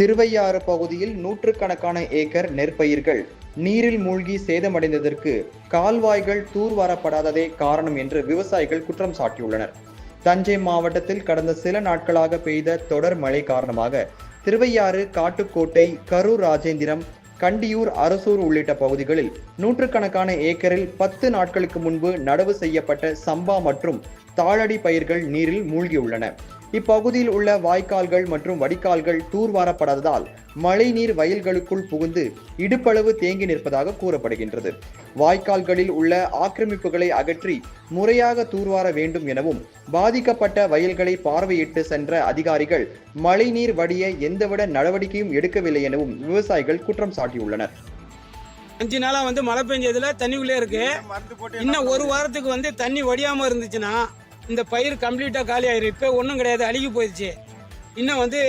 திருவையாறு பகுதியில் நூற்றுக்கணக்கான ஏக்கர் நெற்பயிர்கள் நீரில் மூழ்கி சேதமடைந்ததற்கு கால்வாய்கள் தூர்வாரப்படாததே காரணம் என்று விவசாயிகள் குற்றம் சாட்டியுள்ளனர். தஞ்சை மாவட்டத்தில் கடந்த சில நாட்களாக பெய்த தொடர் மழை காரணமாக திருவையாறு காட்டுக்கோட்டை கரூர் ராஜேந்திரம் கண்டியூர் அரசூர் உள்ளிட்ட பகுதிகளில் நூற்றுக்கணக்கான ஏக்கரில் பத்து நாட்களுக்கு முன்பு நடவு செய்யப்பட்ட சம்பா மற்றும் தாளடி பயிர்கள் நீரில் மூழ்கியுள்ளன. இப்பகுதியில் உள்ள வாய்க்கால்கள் மற்றும் வடிகால்கள் தூர்வாரப்படாததால் மழைநீர் வயல்களுக்குள் புகுந்து இடுப்பளவு தேங்கி நிற்பதாக கூறப்படுகின்றது. வாய்க்கால்களில் உள்ள ஆக்கிரமிப்புகளை அகற்றி முறையாக தூர்வார வேண்டும் எனவும் பாதிக்கப்பட்ட வயல்களை பார்வையிட்டு சென்ற அதிகாரிகள் மழைநீர் வடிய எந்தவித நடவடிக்கையும் எடுக்கவில்லை எனவும் விவசாயிகள் குற்றம் சாட்டியுள்ளனர் அஞ்சு நாளா வந்து மழை பெஞ்சதுல தண்ணிக்குள்ளே இருக்கு. இன்னும் ஒரு வாரத்துக்கு வந்து தண்ணி வடியாம இருந்துச்சுன்னா இந்த பயிர் கம்ப்ளீட்டா காலி ஆயிரும். இப்போ ஒன்றும் கிடையாது அழுகி போயிடுச்சு. இன்னும் வந்து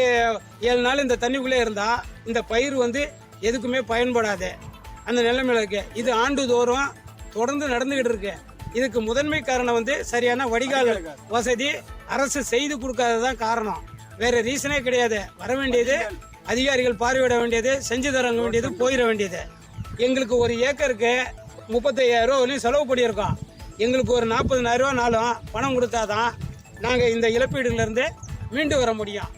ஏழு நாள் இந்த தண்ணிக்குள்ளே இருந்தா இந்த பயிர் வந்து எதுக்குமே பயன்படாது. அந்த நிலைமையில இருக்கு. இது ஆண்டுதோறும் தொடர்ந்து நடந்துகிட்டு இருக்கு. இதுக்கு முதன்மை காரணம் வந்து சரியான வடிகால் வசதி அரசு செய்து கொடுக்காததான் காரணம். வேற ரீசனே கிடையாது. வர வேண்டியது அதிகாரிகள் பார்வையிட வேண்டியது செஞ்சு தர வேண்டியது போயிட வேண்டியது. எங்களுக்கு ஒரு ஏக்கருக்கு முப்பத்தையாயிரம் ரூபா வரையும் செலவு பண்ணியிருக்கோம். எங்களுக்கு ஒரு நாற்பதனாயிரம் ரூபா நாளும் பணம் கொடுத்தாதான் நாங்கள் இந்த இழப்பீடுலேருந்து மீண்டு வர முடியும்.